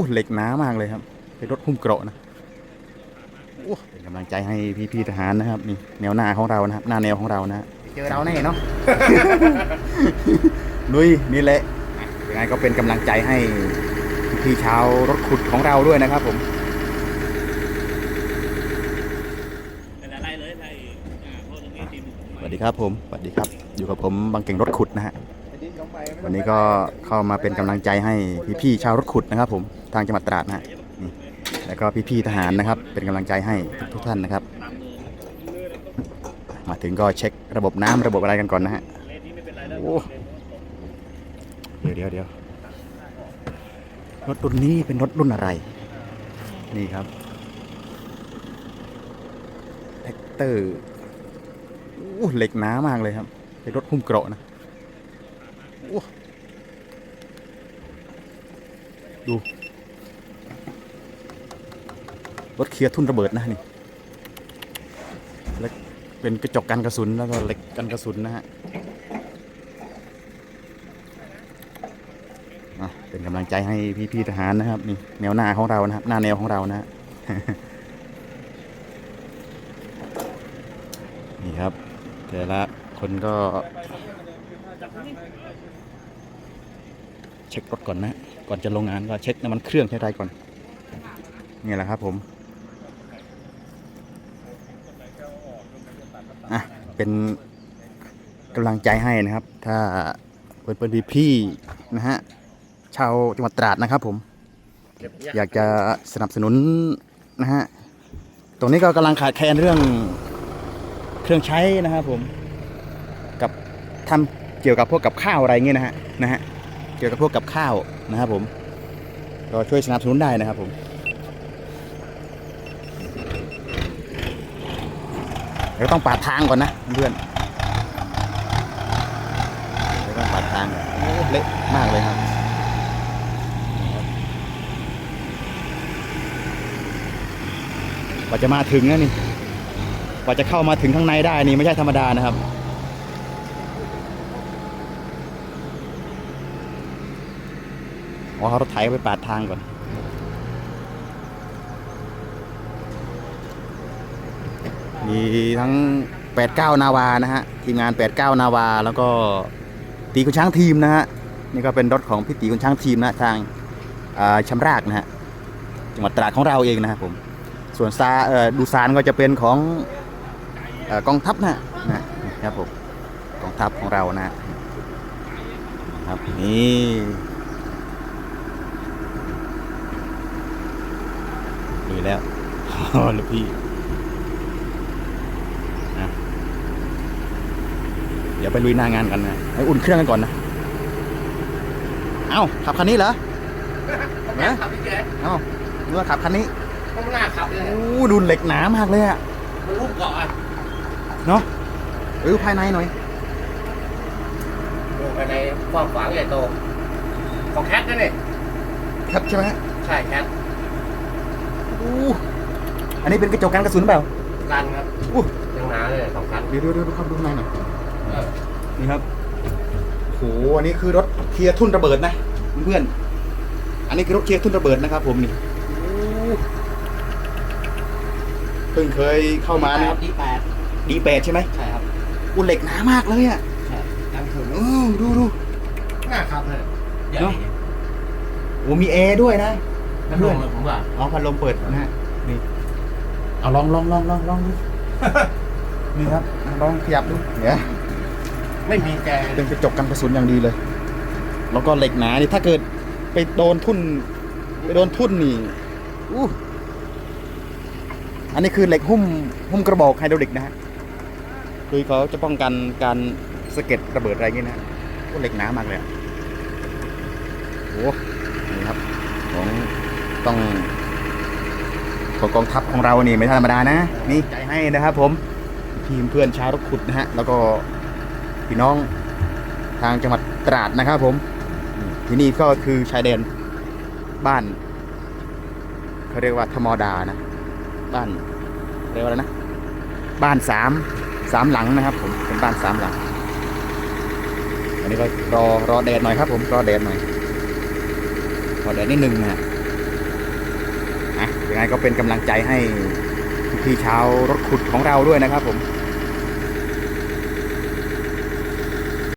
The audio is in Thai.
อ้เหล็กหนามากเลยครับ เป็นรถหุ้มเกราะนะโอ้เป็นกำลังใจให้พี่ๆทหารนะครับนี่แนวหน้าของเรานะครับ หน้าแนวของเรานะฮะเจอเราแน่เนาะลุยนี่แหละยังไงก็เป็นกำลังใจให้พี่ๆชาวรถขุดของเราด้วยนะครับผมเป็นอะไรเลยไทยอ่าเพราะตรงนี้ดินสวัสดีครับผมสวัสดีครับ อยู่กับผมบางเก่งรถขุดนะฮะวันนี้ก็เข้ามาเป็นกำลังใจให้พี่ๆชาวรถขุดนะครับผม ทางจังหวัดตราดนะฮะแล้วก็พี่ๆทหารนะครับ เป็นกำลังใจให้ทุกท่านนะครับ มาถึงก็เช็คระบบน้ำระบบอะไรกันก่อนนะฮะเลนนี้ไม่เป็นไรแล้วโอ้เดี๋ยวเดี๋ยวเดี๋ยวรถรุ่นนี้เป็นรถรุ่นอะไร นี่ครับแท็กเตอร์โอ้เหล็กหนามากเลยครับเป็นรถหุ้มเกราะนะโอ้ดู รถเคลียร์ทุ่นระเบิดนะนี่แล้วเป็นกระจกกันกระสุนแล้วก็เหล็กกันกระสุนนะฮะเป็นกำลังใจให้พี่ๆทหารนะครับนี่แนวหน้าของเรานะครับ หน้าแนวของเรานะฮะนี่ครับ แต่ละคนก็ เช็ครถก่อนนะ ก่อนจะลงงานก็เช็คน้ำมันเครื่องใช้ไรก่อน นี่แหละครับผมอะ เป็นกำลังใจให้นะครับ ถ้าเพื่อนๆพี่นะฮะชาวจังหวัดตราดนะครับ ผม อยากจะสนับสนุนนะฮะตรงนี้ก็กำลังขาดแคลนเรื่องเครื่องใช้นะครับผมกับทำเกี่ยวกับพวกกับข้าวอะไรเงี้ยนะฮะนะฮะเกี่ยวกับพวกกับข้าวนะครับผมก็ช่วยสนับสนุนได้นะครับผม ดี๋ยวต้องปาดทางก่อนนะเพื่อนเดี๋ยวต้องปาดทางก่อนโอ้เละมากเลยครับกว่าจะมาถึงนะนี่กว่าจะเข้ามาถึงข้างในได้นี่ไม่ใช่ธรรมดานะครับอ๋อเขารถไถไปปาดทางก่อน มีทั้ง 89 นาวานะฮะทีมงาน 89 นาวา แล้วก็ตีคุณช้างทีมนะฮะนี่ก็เป็นรถของพี่ตีคุณช้างทีมนะทางอ่าชำรากนะฮะจังหวัดตราดของเราเองนะครับผมส่วนซาดูซานก็จะเป็นของอกองทัพนะนะครับผมกองทัพของเรานะครับนี่ดีแล้ว อ๋อลูกพี่นะ เดี๋ยวไปลุยหน้างานกันนะให้อุ่นเครื่องกันก่อนนะ เอ้าขับคันนี้เหรอเนี่ยขับพี่แจ๊เอ้าเมื่อขับคันนี้ข้างหน้าขับเลยโอ้ดูเหล็กหนามากเลยอะมันรูปเกาะอะเนาะไปดูภายในหน่อยดูภายในกว้างขวางใหญ่โต ของแคทนั่นเองครับใช่ไหมฮะใช่แคทอู้อันนี้เป็นกระจกกันกระสุนเปล่ากันครับอู้ยังหนาเลยสองคันเดี๋ยวเดี๋ยวเดี๋ยวดูครับดูข้างในหน่อยเออ นี่ครับโหอันนี้คือรถเคลียร์ทุ่นระเบิดนะเพื่อนๆอันนี้คือรถเคลียร์ทุ่นระเบิดนะครับ ผมนี่อู้เพิ่งเคยเข้ามานะครับดีแปดดีแปดใช่ไหมใช่ครับอู้เหล็กหนามากเลยอะใช่กันถึงเออดูดูหน้าขับเลยใหญ่เนอะโอ้มีแอร์ด้วยนะนั่นลงเลยผมว่าอ๋อพัดลมเปิดนะฮะนี่เอาลองลองลองลองลองดูนี่ครับลองขยับดูเนี่ย ไม่มีแกเป็นกระจกกันกระสุนอย่างดีเลย แล้วก็เหล็กหนานี่ถ้าเกิดไปโดนทุ่นไปโดนทุ่นนี่อู้อันนี้คือเหล็กหุ้มหุ้มกระบอกไฮดรอลิกนะฮะคือเขาจะป้องกันการสะเก็ดระเบิดอะไรอย่างงี้นะก็เหล็กหนามากเลยอะโอ้นี่ครับของต้องของกองทัพของเรานี่ไม่ธรรมดานะ นี่ใจให้นะครับผมทีมเพื่อนชาวรถขุดนะฮะ แล้วก็ พี่น้องทางจังหวัดตราดนะครับ ผมที่นี่ก็คือชายแดนบ้านเขาเรียกว่าธรรมดานะ บ้านเรียกว่าอะไรนะ บ้านสามสามหลังนะครับ ผมเป็นบ้านสามหลังอันนี้ก็รอรอแดดหน่อยครับ ผมรอแดดหน่อยรอแดดนิดนึงนะฮะยังไงก็เป็นกำลังใจให้พี่ชาวรถขุดของเราด้วยนะครับ ผม